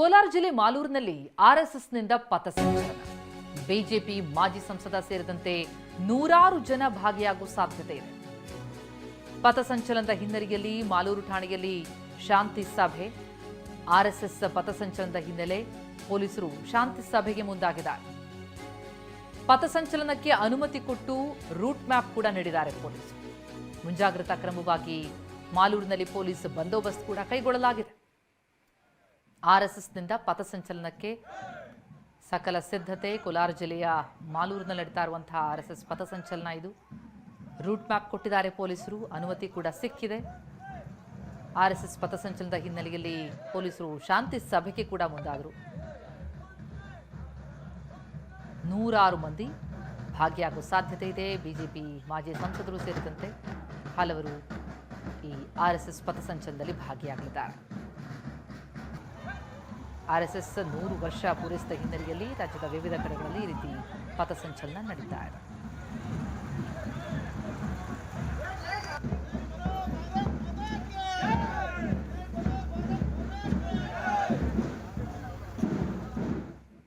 ಕೋಲಾರ ಜಿಲ್ಲೆ ಮಾಲೂರಿನಲ್ಲಿ ಆರ್ಎಸ್ಎಸ್ನಿಂದ ಪಥಸಂಚಲನ ಬಿಜೆಪಿ ಮಾಜಿ ಸಂಸದ ಸೇರಿದಂತೆ ನೂರಾರು ಜನ ಭಾಗಿಯಾಗುವ ಸಾಧ್ಯತೆ ಇದೆ. ಪಥಸಂಚಲನದ ಹಿನ್ನೆಲೆಯಲ್ಲಿ ಮಾಲೂರು ಠಾಣೆಯಲ್ಲಿ ಶಾಂತಿ ಸಭೆ. ಆರ್ಎಸ್ಎಸ್ ಪಥಸಂಚಲನದ ಹಿನ್ನೆಲೆ ಪೊಲೀಸರು ಶಾಂತಿ ಸಭೆಗೆ ಮುಂದಾಗಿದ್ದಾರೆ. ಪಥಸಂಚಲನಕ್ಕೆ ಅನುಮತಿ ಕೊಟ್ಟು ರೂಟ್ ಮ್ಯಾಪ್ ಕೂಡ ನೀಡಿದ್ದಾರೆ ಪೊಲೀಸರು. ಮುಂಜಾಗ್ರತಾ ಕ್ರಮವಾಗಿ ಮಾಲೂರಿನಲ್ಲಿ ಪೊಲೀಸ್ ಬಂದೋಬಸ್ತ್ ಕೂಡ ಕೈಗೊಳ್ಳಲಾಗಿದೆ. ಆರ್ಎಸ್ಎಸ್ನಿಂದ ಪಥಸಂಚಲನಕ್ಕೆ ಸಕಲ ಸಿದ್ಧತೆ ಕೋಲಾರ ಜಿಲ್ಲೆಯ ಮಾಲೂರಿನಲ್ಲಿ ನಡೀತಾ ಇರುವಂತಹ ಆರ್ಎಸ್ಎಸ್ ಪಥಸಂಚಲನ ಇದು. ರೂಟ್ ಮ್ಯಾಪ್ ಕೊಟ್ಟಿದ್ದಾರೆ ಪೊಲೀಸರು, ಅನುಮತಿ ಕೂಡ ಸಿಕ್ಕಿದೆ. ಆರ್ಎಸ್ಎಸ್ ಪಥಸಂಚಲನದ ಹಿನ್ನೆಲೆಯಲ್ಲಿ ಪೊಲೀಸರು ಶಾಂತಿ ಸಭೆಗೆ ಕೂಡ ಮುಂದಾದರು. ನೂರಾರು ಮಂದಿ ಭಾಗಿಯಾಗುವ ಸಾಧ್ಯತೆ ಇದೆ. ಬಿಜೆಪಿ ಮಾಜಿ ಸಂಸದರು ಸೇರಿದಂತೆ ಹಲವರು ಈ ಆರ್ಎಸ್ಎಸ್ ಪಥಸಂಚಲನದಲ್ಲಿ ಭಾಗಿಯಾಗಲಿದ್ದಾರೆ. ಆರ್ಎಸ್ಎಸ್ ನೂರು ವರ್ಷ ಪೂರೈಸಿದ ಹಿನ್ನೆಲೆಯಲ್ಲಿ ರಾಜ್ಯದ ವಿವಿಧ ಕಡೆಗಳಲ್ಲಿ ಈ ರೀತಿ ಪಥಸಂಚಲನ ನಡೀತಾ ಇದೆ.